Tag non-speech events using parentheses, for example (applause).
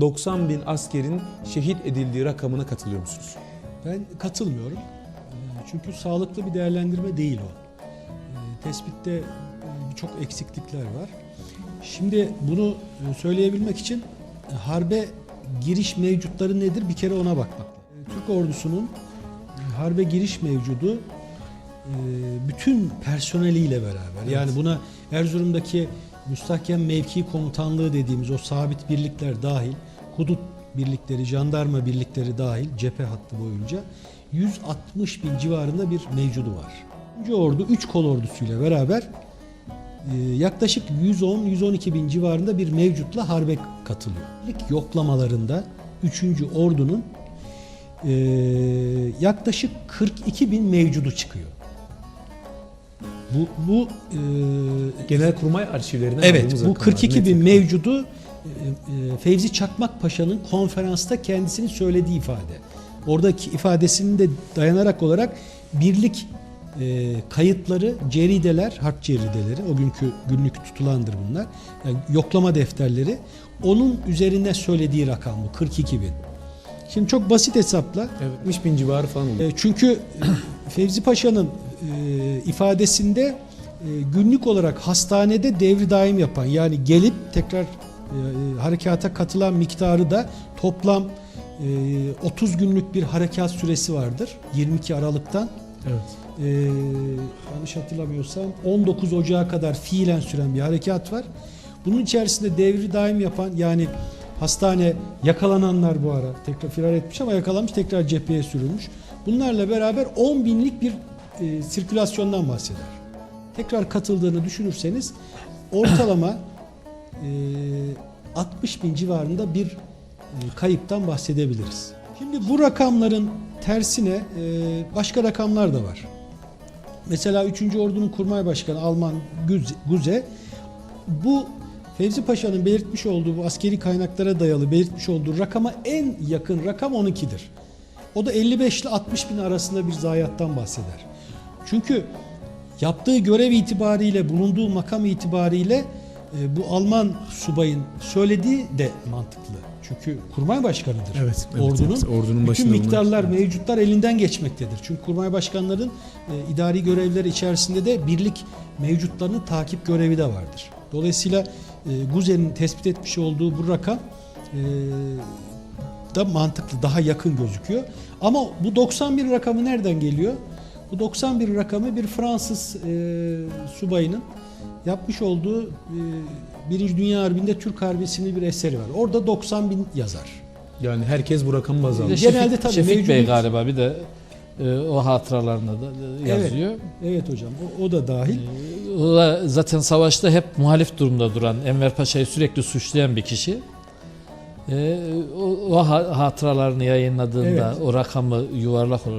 90 bin askerin şehit edildiği rakamına katılıyor musunuz? Ben katılmıyorum. Ee, Çünkü sağlıklı bir değerlendirme değil o. Ee, Tespitte e, birçok eksiklikler var. Şimdi bunu e, söyleyebilmek için e, harbe giriş mevcutları nedir bir kere ona bakmak. Türk ordusunun harbe giriş mevcudu bütün personeliyle beraber. Yani buna Erzurum'daki müstahkem mevki komutanlığı dediğimiz o sabit birlikler dahil, hudut birlikleri, jandarma birlikleri dahil cephe hattı boyunca 160 bin civarında bir mevcudu var. Üçüncü ordu 3 kol ordusuyla beraber e, yaklaşık 110-112 bin civarında bir mevcutla harbe katılıyor. İlk yoklamalarında 3. ordunun e, yaklaşık 42 bin mevcudu çıkıyor. Bu, bu e, Genelkurmay arşivlerinden Evet, bu rakamlar, 42 net bin mevcudu Fevzi Çakmak Paşa'nın konferansta kendisinin söylediği ifade. Oradaki ifadesinin de dayanarak olarak birlik e, kayıtları, cerideler, harp cerideleri, o günkü günlük tutulandır bunlar. Yani yoklama defterleri. Onun üzerine söylediği rakam bu 42 bin. Şimdi çok basit hesapla Evet, 60 bin civarı falan oluyor. e, Çünkü e, (clears throat) Fevzi Paşa'nın e, ifadesinde e, günlük olarak hastanede devri daim yapan yani gelip tekrar e, e, harekata katılan miktarı da toplam e, 30 günlük bir harekat süresi vardır 22 Aralık'tan Evet. e, yanlış hatırlamıyorsam 19 Ocağı kadar fiilen süren bir harekat var. Bunun içerisinde devri daim yapan yani hastane yakalananlar bu ara tekrar firar etmiş ama yakalanmış tekrar cepheye sürülmüş. Bunlarla beraber 10 binlik bir e, sirkülasyondan bahseder. Tekrar katıldığını düşünürseniz ortalama e, (coughs) 60 bin civarında bir e, kayıptan bahsedebiliriz. Şimdi bu rakamların tersine e, başka rakamlar da var. Mesela 3. Ordu'nun Kurmay Başkanı Alman Güze- bu Fevzi Paşa'nın belirtmiş olduğu bu askeri kaynaklara dayalı belirtmiş olduğu rakama en yakın rakam 12'dir. O da 55 ile 60 bin arasında bir zayiattan bahseder. Çünkü yaptığı görev itibariyle, bulunduğu makam itibariyle bu Alman subayın söylediği de mantıklı. Çünkü kurmay başkanıdır. Evet, evet, ordunun. evet. Ordunun bütün başında bunlar- miktarlar, mevcutlar elinden geçmektedir. Çünkü kurmay başkanların e, idari görevleri içerisinde de birlik mevcutlarının takip görevi de vardır. Dolayısıyla e, Guzen'in tespit etmiş olduğu bu rakam e, da mantıklı, daha yakın gözüküyor. Ama bu 91 rakamı nereden geliyor? Bu 91 rakamı bir Fransız e, subayının yapmış olduğu e, Birinci Dünya Harbi'nde Türk Harbi isimli bir eseri var. Orada 90 bin yazar. Yani herkes bu rakam baz almış. Genelde tabii Şefik Bey mevcudiyet- galiba bir de e, o hatıralarında da e, yazıyor. Evet hocam o, o da dahil. E, O da zaten savaşta hep muhalif durumda duran Enver Paşa'yı sürekli suçlayan bir kişi. E, o, o ha- hatıralarını yayınladığında Evet. o rakamı yuvarlak olarak